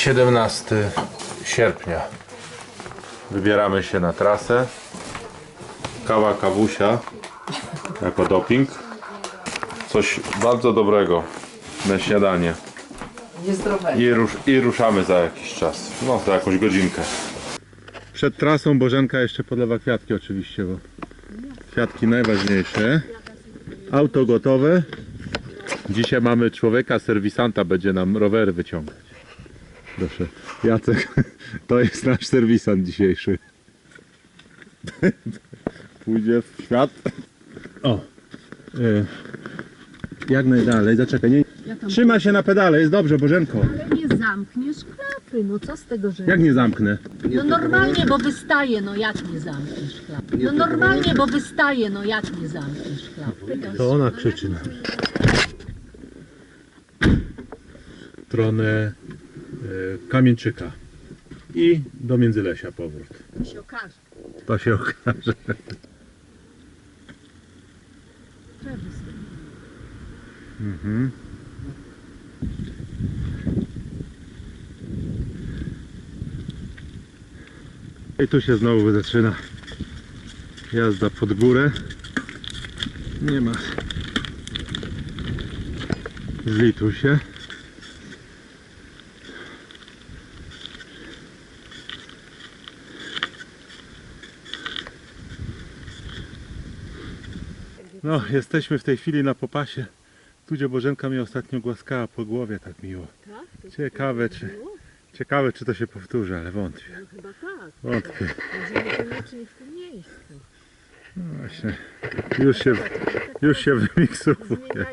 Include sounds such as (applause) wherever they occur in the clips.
17 sierpnia. Wybieramy się na trasę. Kawa kawusia jako doping. Coś bardzo dobrego na śniadanie. I, rusz, I ruszamy za jakiś czas. No, za jakąś godzinkę. Przed trasą Bożenka jeszcze podlewa kwiatki oczywiście, bo kwiatki najważniejsze. Auto gotowe. Dzisiaj mamy człowieka, serwisanta, będzie nam rowery wyciągać. Proszę, Jacek, (laughs) to jest nasz serwisant dzisiejszy. (laughs) Pójdzie w świat. O, y, jak najdalej, zaczekaj, nie, Ja tam trzyma się na pedale, jest dobrze, Bożenko. ale nie zamkniesz klapy, no co z tego, że... Jak nie zamknę? No normalnie, bo wystaje, no jak nie zamkniesz klapy? No normalnie, bo wystaje, no jak nie zamkniesz klapy? To ona krzyczy na mnie. E, Kamieńczyka i do Międzylesia powrót. To się okaże. To się okaże. Mhm. I tu się znowu zaczyna jazda pod górę. Nie ma. Zlituj się. No, jesteśmy w tej chwili na popasie. Tu, gdzie Bożenka mnie ostatnio głaskała po głowie tak miło. Tak? Ciekawe, czy, ciekawe, czy to się powtórzy, ale wątpię. No chyba tak. Wątpię. Niekoniecznie w tym miejscu. Właśnie. Już się, już się wymiksowuje.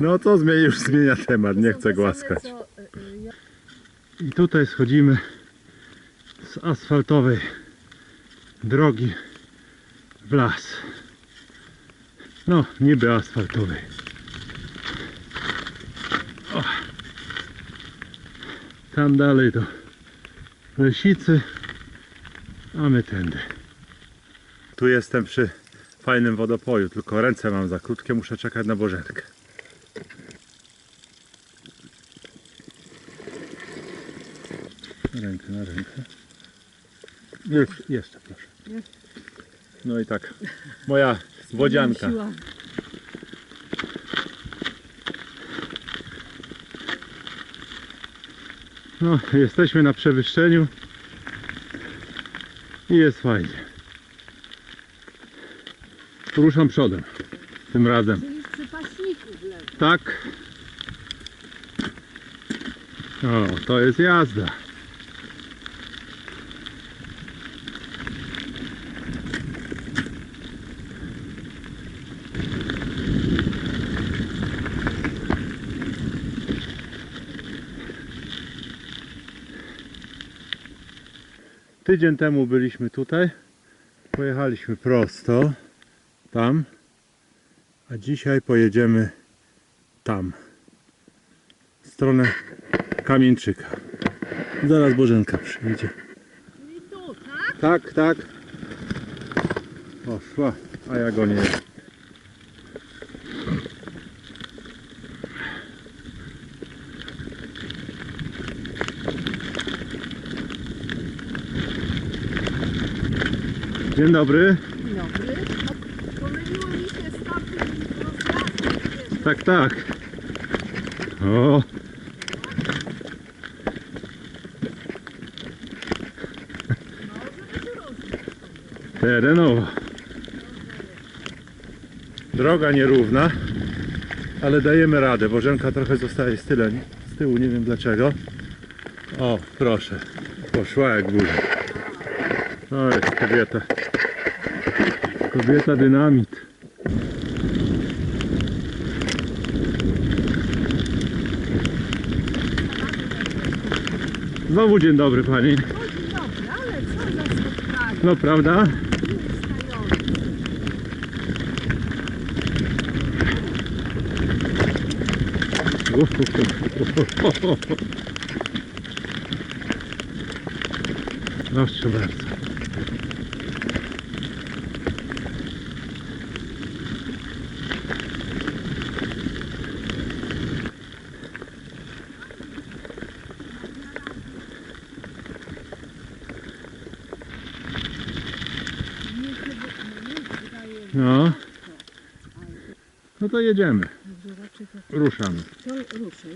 No to zmieni, już zmienia temat, nie chcę głaskać. y, I tutaj schodzimy z asfaltowej drogi w las. No, niby asfaltowej. O. Tam dalej do Lesicy, a my tędy. Tu jestem przy fajnym wodopoju, tylko ręce mam za krótkie, muszę czekać na Bożenkę. Rękę na rękę. Już, jeszcze proszę. No i tak. Moja wodzianka. No, jesteśmy na przewyższeniu i jest fajnie. Ruszam przodem. Tym razem. Czyli w przypaśniku w lewo. Tak. O, to jest jazda. Tydzień temu byliśmy tutaj. Pojechaliśmy prosto tam, a dzisiaj pojedziemy tam. W stronę Kamieńczyka. Zaraz Bożenka tu, tak? Tak, tak. O, szła, a ja go nie. Dzień dobry. Dzień dobry. Pomyliło mi się Tak, tak. O. Terenowo. Droga nierówna, ale dajemy radę. Bożenka trochę zostaje z, tyle, z tyłu, nie wiem dlaczego. O, proszę. Poszła jak burza. O, jest kobieta. Kobieta dynamit. Znowu dzień dobry pani. Dzień dobry, ale co za spotkanie. No prawda? Proszę bardzo. No. No to jedziemy. Ruszamy. To ruszę.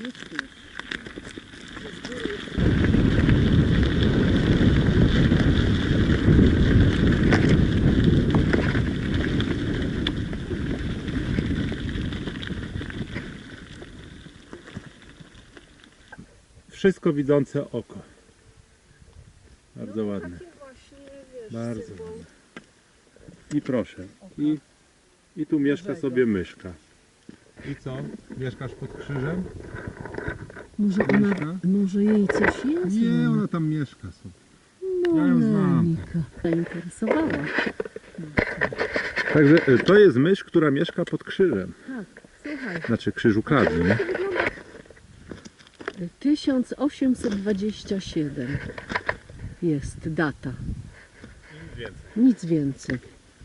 Wszystko widzące oko. Bardzo ładne. Bardzo ładne. I proszę. I, I tu mieszka sobie myszka. I co? Mieszkasz pod krzyżem? Może ona, może jej coś jest? Nie, ona tam mieszka sobie. ja ją znam. Monika. Zainteresowała. Także y, to jest mysz, która mieszka pod krzyżem. Tak, słuchaj. Znaczy krzyż ukradli, nie? 1827 jest data. Nic więcej.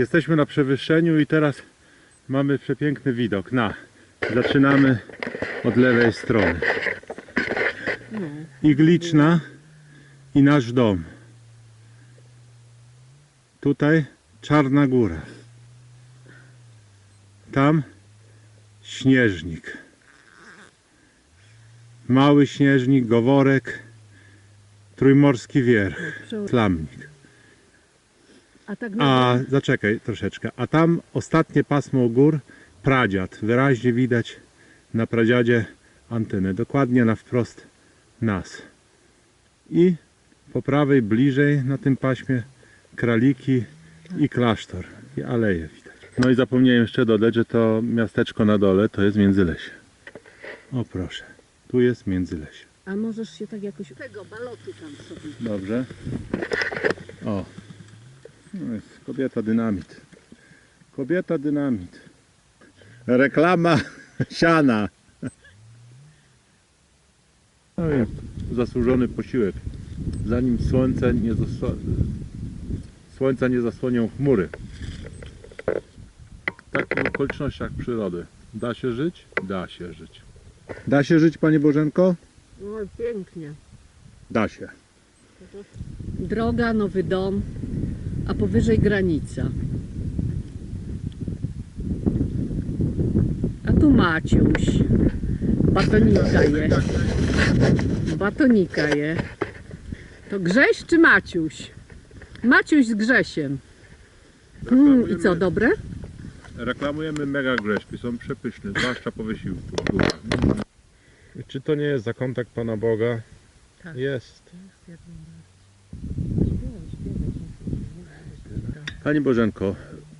Jesteśmy na przewyższeniu i teraz mamy przepiękny widok na. Zaczynamy od lewej strony. Igliczna i nasz dom. Tutaj Czarna Góra. Tam śnieżnik. Mały śnieżnik, Goworek, Trójmorski Wierch, Slamnik. A tak A zaczekaj troszeczkę. A tam ostatnie pasmo gór, pradziad. Wyraźnie widać na pradziadzie antenę. Dokładnie na wprost nas. I po prawej bliżej na tym paśmie kraliki i klasztor. I aleje widać. No i zapomniałem jeszcze dodać, że to miasteczko na dole to jest Międzylesie. O proszę. Tu jest Międzylesie. A możesz się tak jakoś... Tego balotu tam sobie. Dobrze. O. No jest kobieta dynamit. Kobieta dynamit. Reklama (laughs) siana. No i zasłużony posiłek. Zanim słońce nie zasła... słońca nie zasłonią chmury. W takich okolicznościach przyrody. Da się żyć? Da się żyć. Da się żyć, Panie Bożenko? No pięknie. Da się. Droga, nowy dom, a powyżej granica. A tu Maciuś. Batonika je. Batonika je. To Grześ czy Maciuś? Maciuś z Grzesiem. Mm, I co, dobre? Reklamujemy mega greszki, są przepyszne, zwłaszcza po wysiłku. Czy to nie jest za kontakt Pana Boga? Tak. Jest. Pani Bożenko,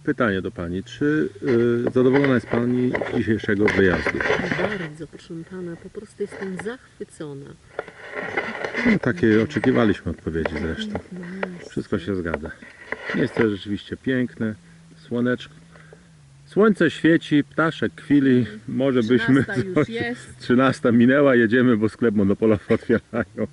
pytanie do Pani. Czy y, zadowolona jest Pani z dzisiejszego wyjazdu? Bardzo, proszę pana, po prostu jestem zachwycona. No, takie oczekiwaliśmy odpowiedzi zresztą. Wszystko się zgadza. Miejsce rzeczywiście piękne, słoneczko. Słońce świeci, ptaszek kwili, może byśmy... 13 już jest. (laughs) 13 minęła, jedziemy, bo sklep monopolowy (laughs) otwierają.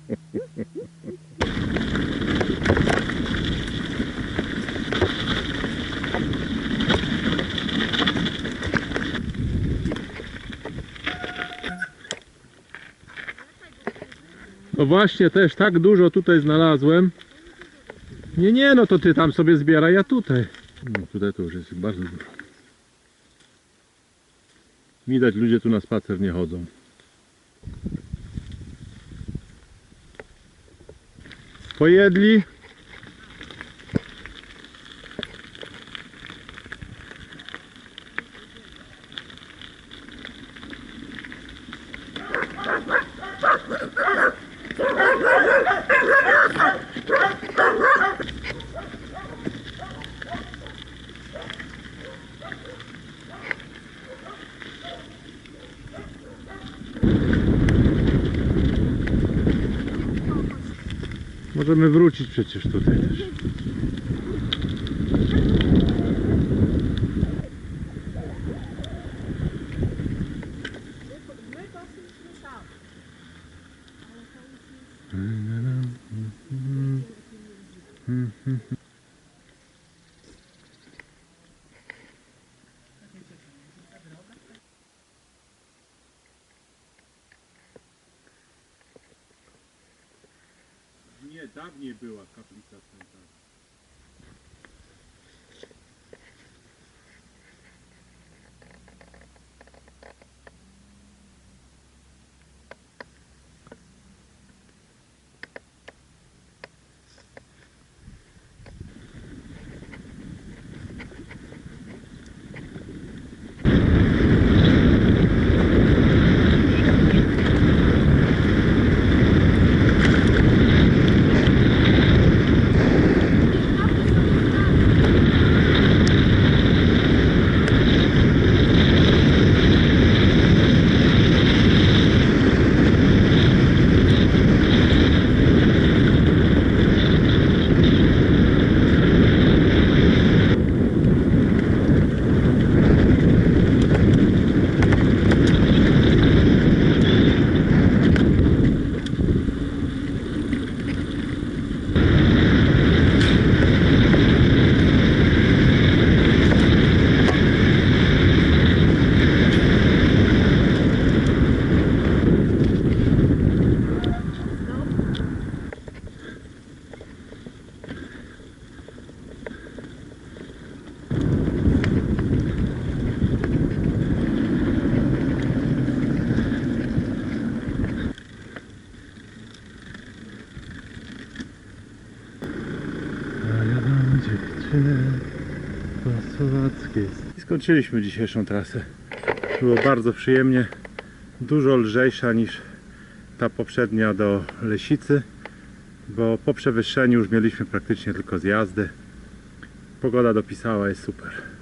Właśnie, też tak dużo tutaj znalazłem. Nie, nie, no to ty tam sobie zbieraj, ja tutaj. No tutaj to już jest bardzo dużo. Widać, ludzie tu na spacer nie chodzą. Pojedli. Możemy wrócić przecież tutaj też. Dawniej była kaplica cmentarna. A ja słowackiej. I skończyliśmy dzisiejszą trasę. Było bardzo przyjemnie. Dużo lżejsza niż ta poprzednia do Lesicy, bo po przewyższeniu już mieliśmy praktycznie tylko zjazdy. Pogoda dopisała, jest super.